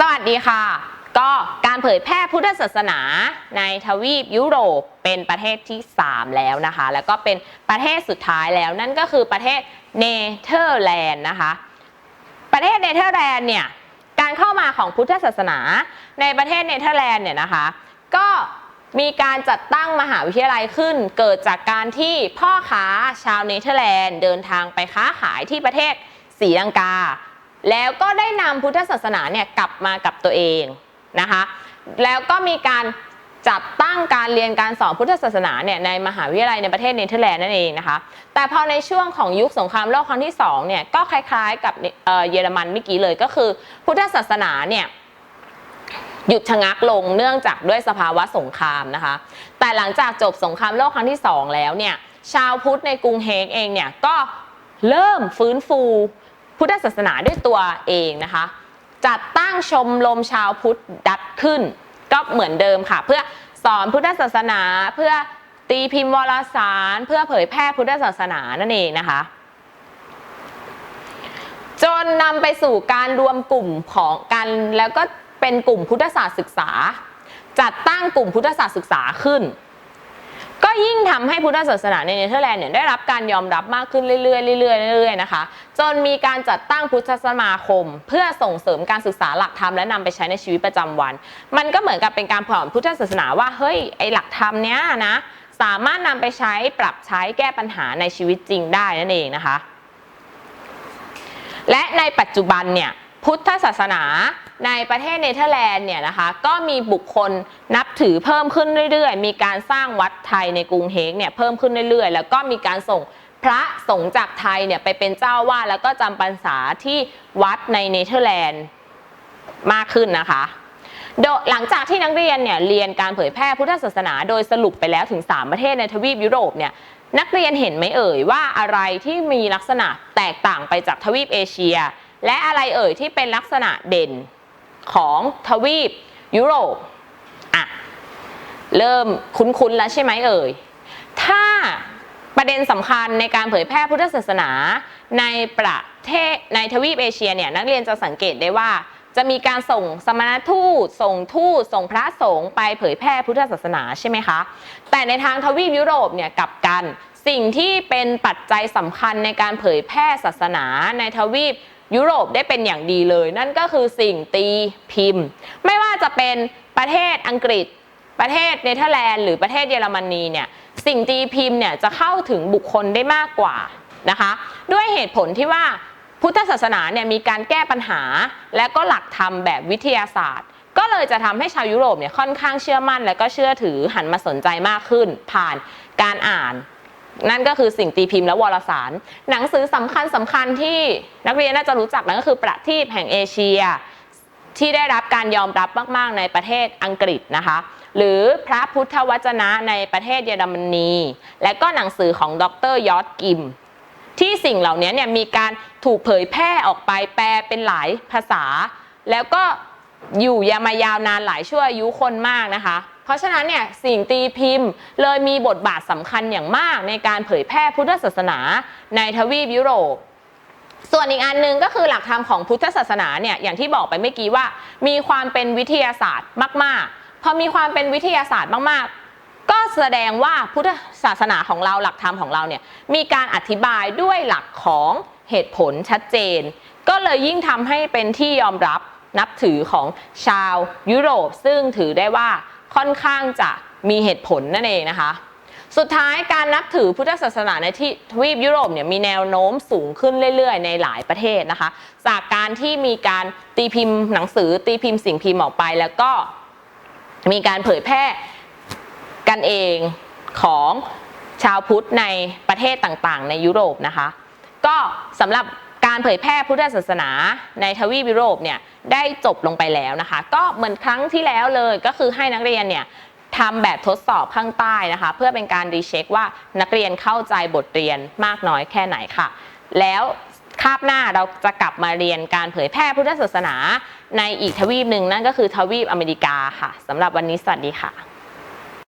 สวัสดีค่ะ ก็การเผยแพร่พุทธศาสนาในทวีปยุโรปเป็นประเทศที่ 3 แล้วนะคะ แล้วก็เป็นประเทศสุดท้ายแล้วนั่นก็คือประเทศเนเธอร์แลนด์นะคะ ประเทศเนเธอร์แลนด์เนี่ยการเข้ามาของพุทธศาสนาในประเทศเนเธอร์แลนด์เนี่ยนะคะ ก็มีการจัดตั้งมหาวิทยาลัยขึ้น เกิดจากการที่พ่อค้าชาวเนเธอร์แลนด์เดินทางไปค้าขายที่ประเทศศรีลังกา แล้วก็ได้นำพุทธศาสนาเนี่ยกลับมากับตัวเองนะคะ แล้วก็มีการจัดตั้งการเรียนการสอนพุทธศาสนาเนี่ยในมหาวิทยาลัยในประเทศเนเธอร์แลนด์นั่นเองนะคะ แต่พอในช่วงของยุคสงครามโลกครั้งที่2เนี่ยก็คล้ายๆกับเอ่อเยอรมันเมื่อกี้เลยก็คือ พุทธศาสนาเนี่ยหยุดชะงักลงเนื่องจากด้วยสภาวะสงครามนะคะ แต่หลังจากจบสงครามโลกครั้งที่ 2 แล้วเนี่ยชาวพุทธในกรุงเฮกเองเนี่ยก็เริ่มฟื้นฟู พุทธศาสนาด้วยตัวเองนะคะ จัดตั้งชมรมชาวพุทธดัดขึ้น ก็เหมือนเดิมค่ะ เพื่อสอนพุทธศาสนาเพื่อตีพิมพ์วารสาร เพื่อเผยแพร่พุทธศาสนานั่นเองนะคะ จนนำไปสู่การรวมกลุ่มของกันแล้วก็เป็นกลุ่มพุทธศาสตร์ศึกษา จัดตั้งกลุ่มพุทธศาสตร์ศึกษาขึ้น ก็ยิ่งทำให้พุทธศาสนาในเนเธอร์แลนด์เนี่ยได้รับการยอมรับมากขึ้นเรื่อยๆเรื่อยๆเรื่อยๆนะคะ จนมีการจัดตั้งพุทธสมาคม เพื่อส่งเสริมการศึกษาหลักธรรมและนำไปใช้ในชีวิตประจำวัน มันก็เหมือนกับเป็นการสอนพุทธศาสนาว่าเฮ้ยไอหลักธรรมเนี้ยนะสามารถนำไปใช้ปรับใช้แก้ปัญหาในชีวิตจริงได้นั่นเองนะคะ และในปัจจุบันเนี่ย พุทธศาสนาในประเทศเนเธอร์แลนด์เนี่ยนะคะก็มีบุคคลนับถือเพิ่มขึ้นเรื่อยๆ มีการสร้างวัดไทยในกรุงเฮกเนี่ยเพิ่มขึ้นเรื่อยๆ แล้วก็มีการส่งพระสงฆ์จากไทยเนี่ยไปเป็นเจ้าวาดแล้วก็จำพรรษาที่วัดในเนเธอร์แลนด์มากขึ้นนะคะหลังจากที่นักเรียนเนี่ยเรียนการเผยแพร่พุทธศาสนาโดยสรุปไปแล้วถึง 3 ประเทศในทวีปยุโรปเนี่ยนักเรียนเห็นไหมเอ่ยว่าอะไรที่มีลักษณะแตกต่างไปจากทวีปเอเชีย และอะไรเอ่ยที่เป็นลักษณะเด่นของทวีปยุโรปอะเริ่มคุ้นๆแล้วใช่ไหมเอ่ย ถ้าประเด็นสำคัญในการเผยแพร่พุทธศาสนาในประเทศในทวีปเอเชียเนี่ยนักเรียนจะสังเกตได้ว่าจะมีการส่งสมณทูต ส่งทูต ส่งพระสงฆ์ไปเผยแพร่พุทธศาสนาใช่ไหมคะ แต่ในทางทวีปยุโรปเนี่ยกลับกัน สิ่งที่เป็นปัจจัยสำคัญในการเผยแพร่ศาสนาในทวีป ยุโรปได้เป็นอย่างดีเลย นั่นก็คือสิ่งตีพิมพ์ ไม่ว่าจะเป็นประเทศอังกฤษ ประเทศเนเธอร์แลนด์หรือประเทศเยอรมนีเนี่ยสิ่งตีพิมพ์เนี่ยจะเข้าถึงบุคคลได้มากกว่านะคะด้วยเหตุผลที่ว่าพุทธศาสนาเนี่ยมีการแก้ปัญหา และก็หลักธรรมแบบวิทยาศาสตร์ ก็เลยจะทำให้ชาวยุโรปเนี่ยค่อนข้างเชื่อมั่น และก็เชื่อถือหันมาสนใจมากขึ้น ผ่านการอ่าน นั่นก็คือสิ่งตีพิมพ์และวารสาร หนังสือสำคัญสำคัญที่นักเรียนน่าจะรู้จักนั่นก็คือประทีปแห่งเอเชีย ที่ได้รับการยอมรับมาก ๆ ในประเทศอังกฤษนะคะ หรือพระพุทธวจนะในประเทศเยอรมนี และก็หนังสือของดรยอดกิม ที่สิ่งเหล่านี้เนี่ยมีการถูกเผยแพร่ออกไปแปลเป็นหลายภาษา แล้วก็อยู่ยามายาวนานหลายชั่วอายุคนมากนะคะ เพราะฉะนั้นเนี่ยสิ่งตีพิมพ์ เลยมีบทบาทสำคัญอย่างมากในการเผยแพร่พุทธศาสนาในทวีปยุโรปส่วนอีกอันหนึงก็คือหลักธรรมของพุทธศาสนาเนี่ยอย่างที่บอกไปเมื่อกี้ว่า มีความเป็นวิทยาศาสตร์มาก ๆ พอมีความเป็นวิทยาศาสตร์มาก ๆ ก็แสดงว่าพุทธศาสนาของเราหลักธรรมของเราเนี่ยมีการอธิบายด้วยหลักของเหตุผลชัดเจน ก็เลยยิ่งทำให้เป็นที่ยอมรับนับถือของชาวยุโรป ซึ่งถือได้ว่า ค่อนข้างจะมีเหตุผลนั่นเองนะคะ สุดท้ายการนับถือพุทธศาสนาในที่ทวีปยุโรปเนี่ยมีแนวโน้มสูงขึ้นเรื่อย ๆ ในหลายประเทศนะคะ จากการที่มีการตีพิมพ์หนังสือตีพิมพ์สิ่งพิมพ์ออกไป แล้วก็มีการเผยแพร่กันเองของชาวพุทธในประเทศต่างๆ ในยุโรปนะคะ ก็สำหรับ การเผยแพร่พุทธศาสนาในทวีปยุโรปเนี่ยได้จบลงไปแล้วนะคะ ก็เหมือนครั้งที่แล้วเลยก็คือให้นักเรียนเนี่ยทำแบบทดสอบข้างใต้นะคะ เพื่อเป็นการรีเช็คว่านักเรียนเข้าใจบทเรียนมากน้อยแค่ไหนค่ะ แล้วคาบหน้าเราจะกลับมาเรียนการเผยแพร่พุทธศาสนาในอีกทวีปหนึ่งนั่นก็คือทวีปอเมริกาค่ะสำหรับวันนี้สวัสดีค่ะ